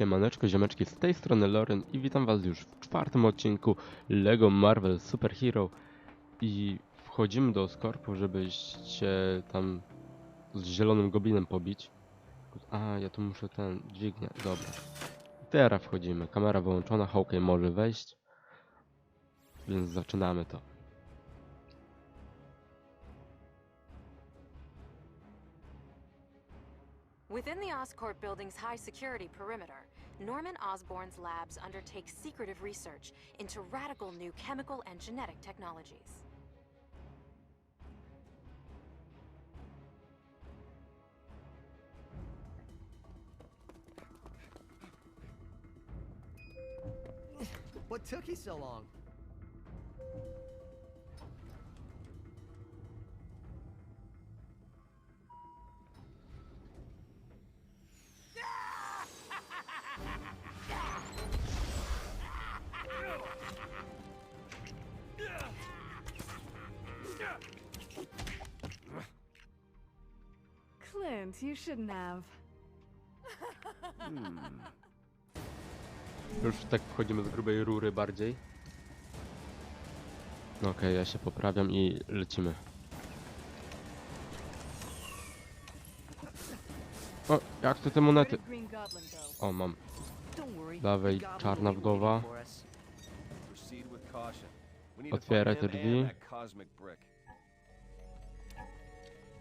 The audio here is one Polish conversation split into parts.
Siemaneczko, ziomeczki, z tej strony Loren i witam was już w czwartym odcinku LEGO Marvel Super Hero i wchodzimy do Skorpu, żebyście tam z zielonym goblinem pobić. A, ja tu muszę ten, dźwignię, dobra. Teraz wchodzimy, kamera wyłączona, Hawkeye może wejść, więc zaczynamy to. Oscorp building's high security perimeter, Norman Osborn's labs undertake secretive research into radical new chemical and genetic technologies. What took you so long? Shouldn't have. Już tak wchodzimy z grubej rury bardziej. No Okej, ja się poprawiam i lecimy. O, jak to te monety? O, mam. Dawaj, czarna wdowa. Otwieraj te drzwi.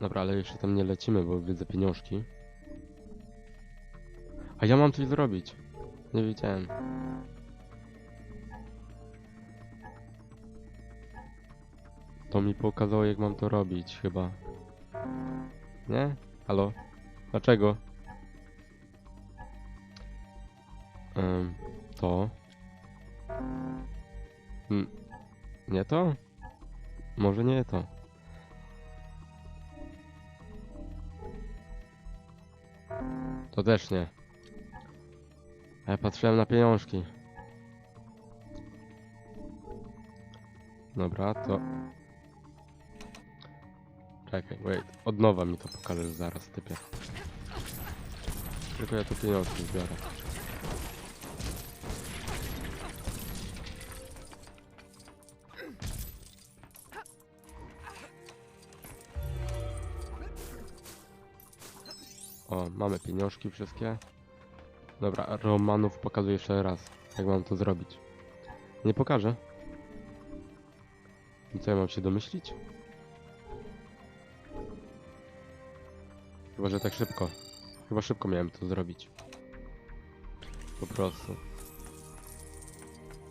Dobra, ale jeszcze tam nie lecimy, bo widzę pieniążki. A ja mam coś zrobić. Nie wiedziałem. To mi pokazało jak mam to robić chyba. Nie? Halo? Dlaczego? Ym, to. Mm, nie to? Może nie to. To też nie. A ja patrzyłem na pieniążki. Dobra, to... Czekaj, wait. Od nowa mi to pokażesz zaraz, typie. Tylko ja tu pieniążki zbiorę. O, mamy pieniążki wszystkie. Dobra, Romanów pokazuję jeszcze raz, jak mam to zrobić. Nie pokażę. I co ja mam się domyślić? Chyba, że tak szybko. Chyba szybko miałem to zrobić. Po prostu.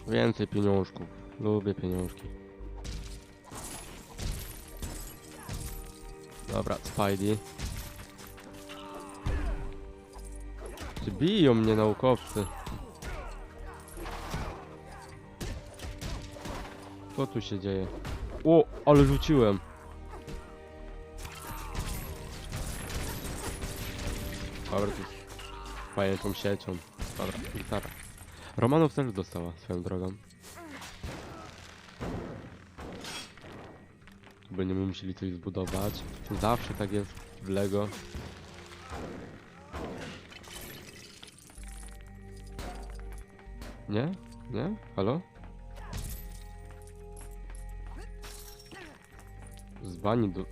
Więcej pieniążków. Lubię pieniążki. Dobra, Spidey. Czy biją mnie naukowcy? Co tu się dzieje? O, ale rzuciłem. Dobra, tu pajęczą siecią. Dobra, gitara. Romanow też dostała swoją drogą. Będziemy musieli coś zbudować. Zawsze tak jest w Lego. Nie? Nie? Halo? Z bani do...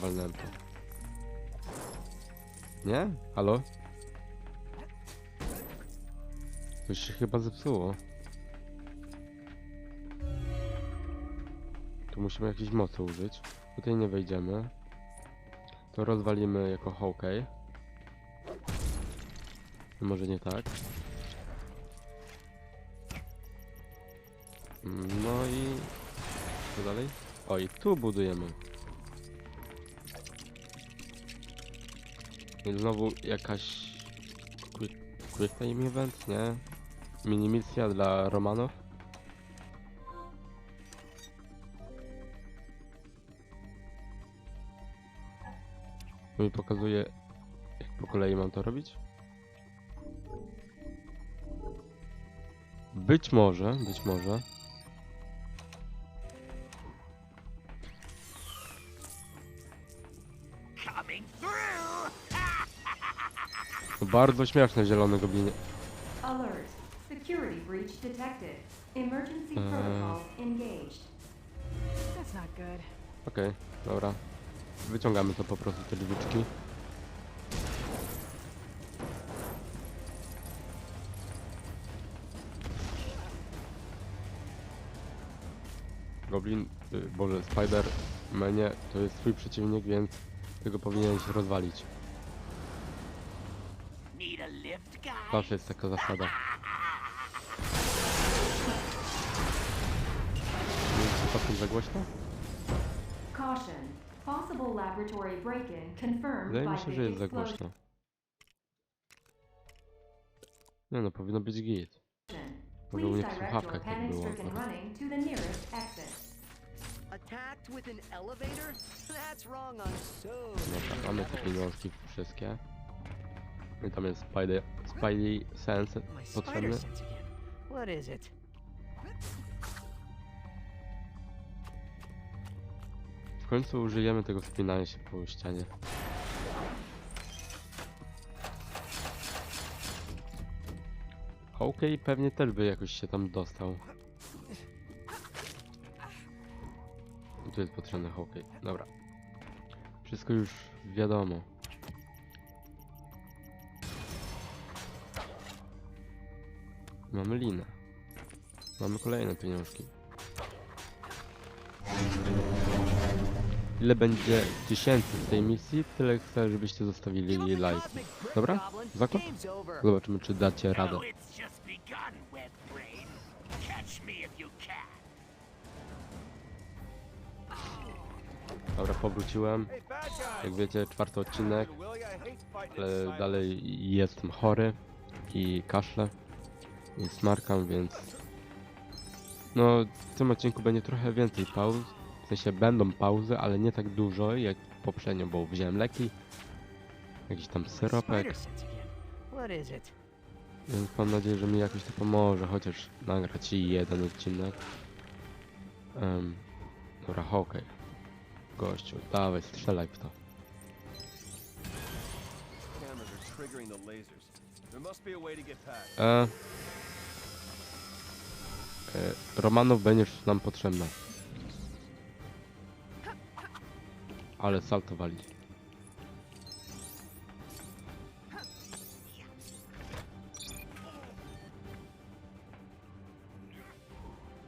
walnąłem to. Nie? Halo? Coś się chyba zepsuło. Tu musimy jakiejś mocy użyć. Tutaj nie wejdziemy. To rozwalimy jako Hawkeye. Może nie tak. No i... Co dalej? O i tu budujemy. I znowu jakaś... Quick, time event, nie? Mini misja dla Romanów. Tu mi pokazuje jak po kolei mam to robić. Być może, być może. To bardzo śmieszne zielone goblinie. breach detected. Emergency Uh. protocols engaged. That's not good. Okej, dobra. Wyciągamy to po prostu te drzwiczki. Goblin, y, boże, Spider Manie to jest twój przeciwnik, więc tego powinieneś rozwalić. Zawsze jest taka zasada. Nie jest przypadkiem za głośno? Wydaje mi się, że jest za głośno. Nie no, powinno być git. Może u mnie w słuchawkach tak było. Attacked with an elevator? That's wrong on so Dobra, mamy te pieniążki wszystkie. No I tam jest Spidey, Spidey Sense My potrzebny. spider sense again. What is it? W końcu użyjemy tego spinania się po ścianie. Okej, pewnie też by jakoś się tam dostał. Tu jest potrzebny hokej. Dobra. Wszystko już wiadomo. Mamy linę. Mamy kolejne pieniążki. Ile będzie tysięcy z tej misji, tyle chcę, żebyście zostawili like. Dobra? Zakład? Zobaczymy, czy dacie radę. Dobra, powróciłem. Jak wiecie, czwarty odcinek, ale dalej jestem chory i kaszlę i smarkam, więc no w tym odcinku będzie trochę więcej pauz. W sensie będą pauzy, ale nie tak dużo jak poprzednio, bo wziąłem leki, jakiś tam syropek, więc mam nadzieję, że mi jakoś to pomoże, chociaż nagrać jeden odcinek. Um, dobra, hokej. Gościu, dawaj, strzelaj w to. E, e, Romanów będziesz nam potrzebna. Ale saltowali.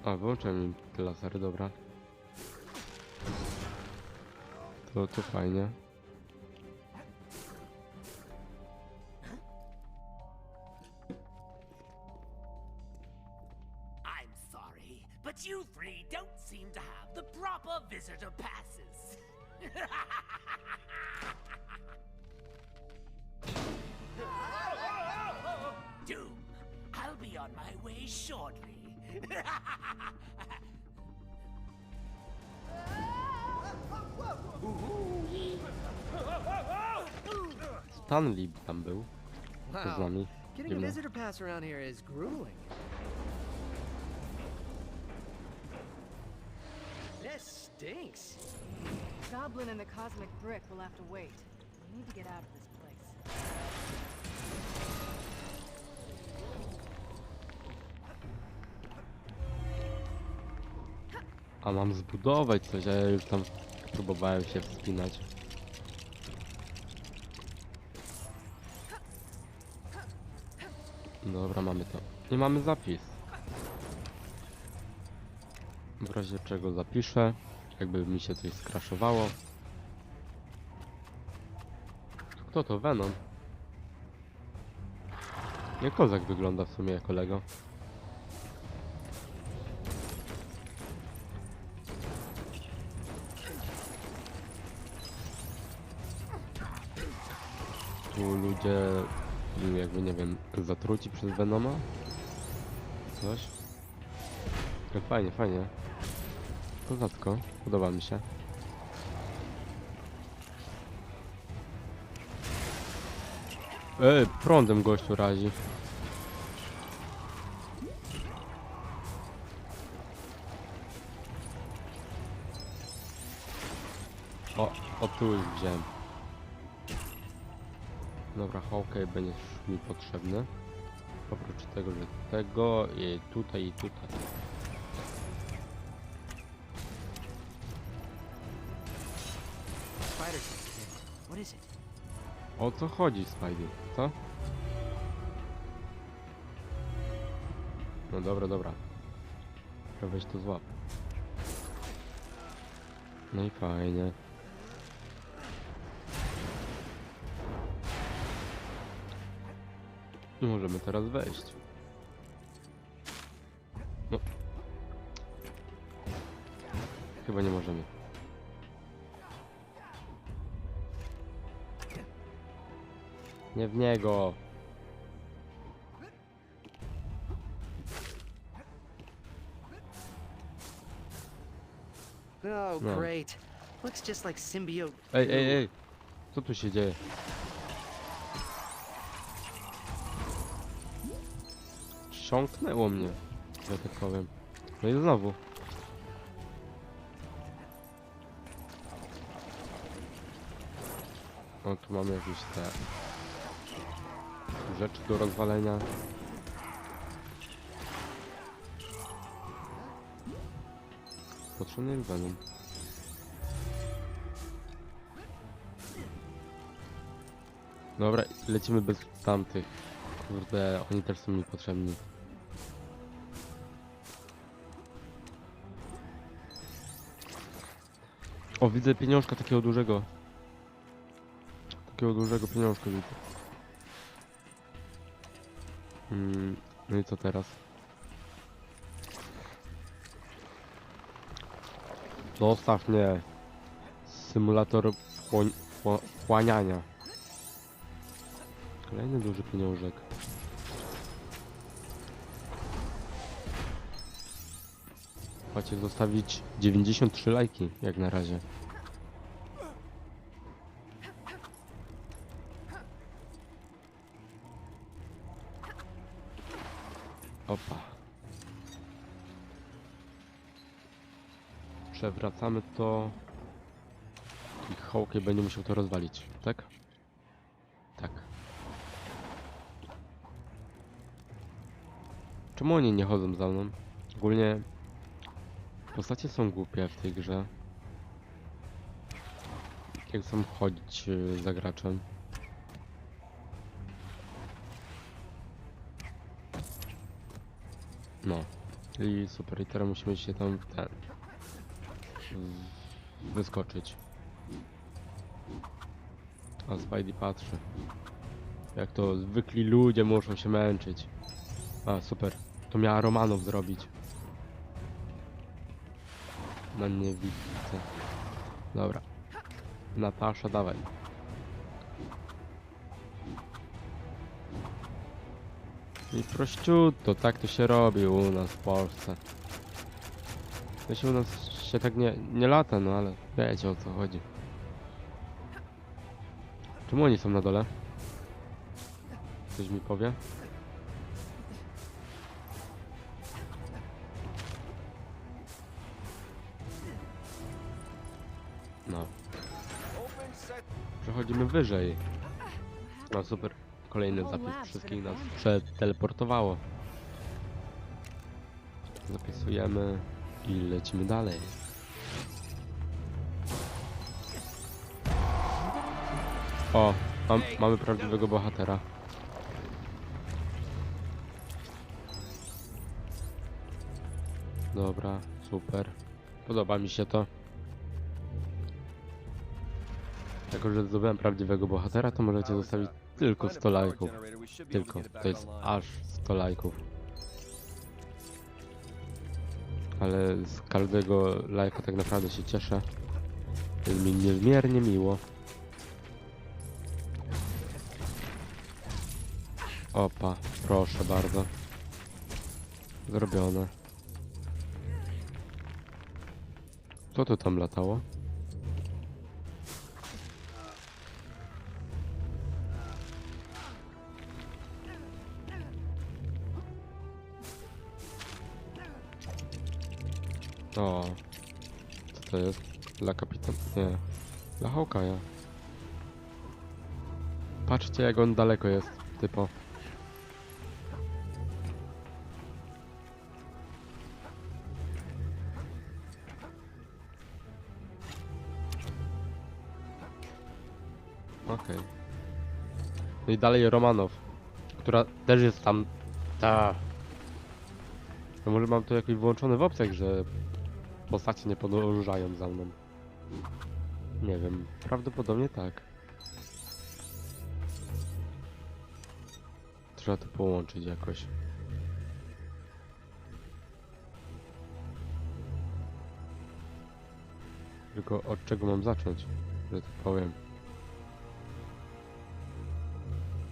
A, wyłączyłem im te lasery, dobra. To, to fajnie. I'm sorry, but you three don't seem to have the proper visitor passes. Doom, I'll be on my way shortly. Stanley tam był z Wow. nami. Getting a Dziwne. visitor pass around here is grueling. This stinks. Goblin and the cosmic brick will have to wait. We need to get out of this place. A mam zbudować coś, a ja już tam próbowałem się wspinać. Dobra, mamy to. I mamy zapis. W razie czego zapiszę, jakby mi się coś skraszowało. Kto to? Venom? Nie kozak wygląda w sumie jako Lego. Tu ludzie byli jakby nie wiem, zatruci przez Venoma? Coś? Fajnie, fajnie. Kozacko, podoba mi się. Ej, prądem gościu razi. O, o tu już wziąłem. Dobra, Hawkeye będziesz mi potrzebny. Oprócz tego, że tego i tutaj i tutaj. O co chodzi, Spidey? Co? No dobra, dobra. To weź to złap. No i fajnie. Możemy teraz wejść. No. Chyba nie możemy. Nie w niego. Oh, No. great. Looks just like symbiote. Ej, ej, ej. Co tu się dzieje? Siąknęło mnie, że tak powiem. No i znowu. O, tu mamy jakieś te rzeczy do rozwalenia. Potrzebny venom. Dobra, lecimy bez tamtych. Kurde, oni też są mi potrzebni. O, widzę pieniążka takiego dużego. Takiego dużego pieniążka widzę. Mm, no i co teraz? Zostaw mnie. Symulator wchłaniania. Kolejny duży pieniążek. Macie zostawić 93 lajki, jak na razie. Opa. Przewracamy to. I Hawkeye będzie musiał to rozwalić, tak? Tak. Czemu oni nie chodzą za mną? Ogólnie postacie są głupie w tej grze. Jak chcą chodzić y, za graczem. No. I super, i teraz musimy się tam ten... wyskoczyć. A Spidey patrzy. Jak to zwykli ludzie muszą się męczyć. A, super. To miała Romanów zrobić. No nie widzę. Dobra. Natasza, dawaj. I prościutto, tak to się robi u nas w Polsce. Się u nas się tak nie, nie lata, no ale wiecie o co chodzi. Czemu oni są na dole? Ktoś mi powie? Przechodzimy wyżej. No super. Kolejny zapis wszystkich nas przeteleportowało. Zapisujemy i lecimy dalej. O, mam, mamy prawdziwego bohatera. Dobra, super. Podoba mi się to. Jako, że zdobyłem prawdziwego bohatera, to możecie zostawić tylko 100 lajków. Tylko, to jest aż 100 lajków. Ale z każdego lajka tak naprawdę się cieszę. Jest mi niezmiernie miło. Opa, proszę bardzo. Zrobione. Co tu tam latało? to... Co to jest? Dla kapitan... Nie. Dla Hawkeye'a. Patrzcie jak on daleko jest, typo. Okej. Okay. No i dalej Romanow, która też jest tam. Ta. No może mam to jakoś wyłączone w opcjach, że postacie nie podążają za mną. Nie wiem, prawdopodobnie tak. Trzeba to połączyć jakoś. Tylko od czego mam zacząć, że tak powiem.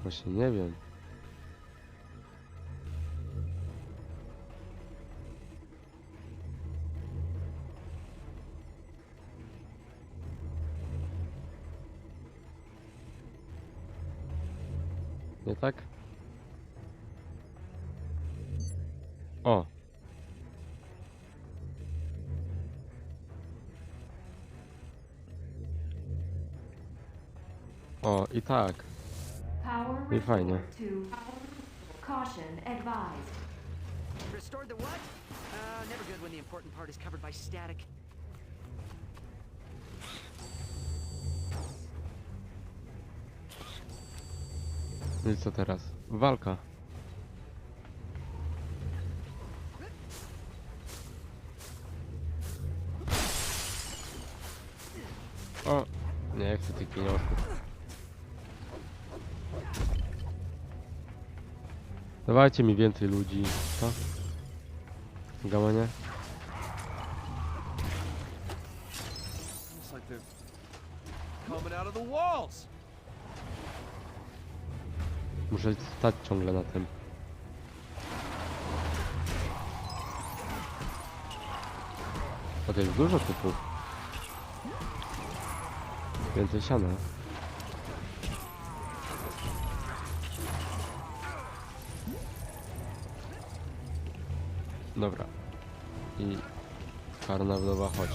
Właśnie nie wiem. Nie tak? O! O, i tak. Power Nie fajnie. caution advised. Restored the what? Uh, never good when the important part is covered by static. No i co teraz? Walka. O! Nie chcę tych pieniążków. Dawajcie mi więcej ludzi. Co? They're coming out of the walls. Muszę stać ciągle na tym. To jest dużo typów. Więcej siana. Dobra. I karnawałowa chodź.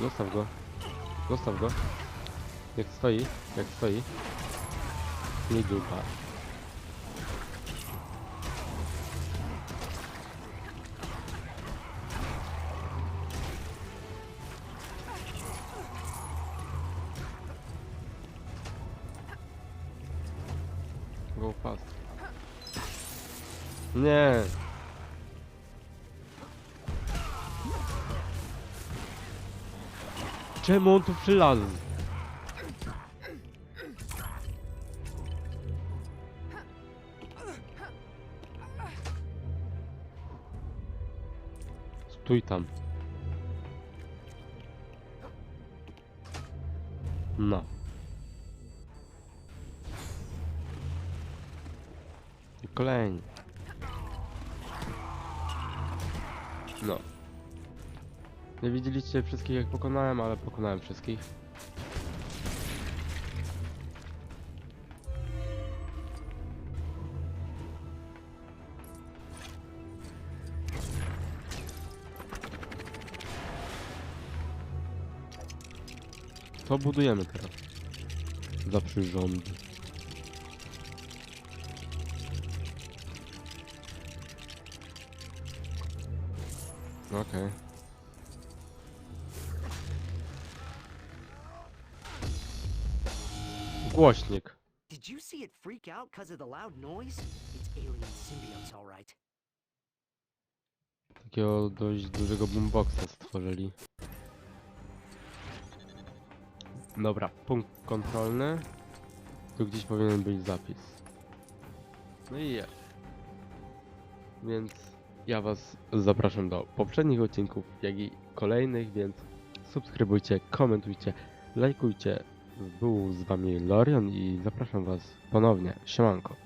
Zostaw go. Zostaw go. Jak stoi, jak stoi. Nie dupa. Go fast. Nie. Czemu on tu przylazł? Stój tam. No. I. No. Nie widzieliście wszystkich jak pokonałem, ale pokonałem wszystkich. Co budujemy teraz? Za przyrządy. Okej. Głośnik. Did you see it freak out because of the loud noise? It's alien symbiotes, all right. Takiego dość dużego boomboxa stworzyli. Dobra, punkt kontrolny. Tu gdzieś powinien być zapis. No i jest. Więc ja was zapraszam do poprzednich odcinków, jak i kolejnych, więc subskrybujcie, komentujcie, lajkujcie. Był z wami Lorion i zapraszam was ponownie. Siemanko.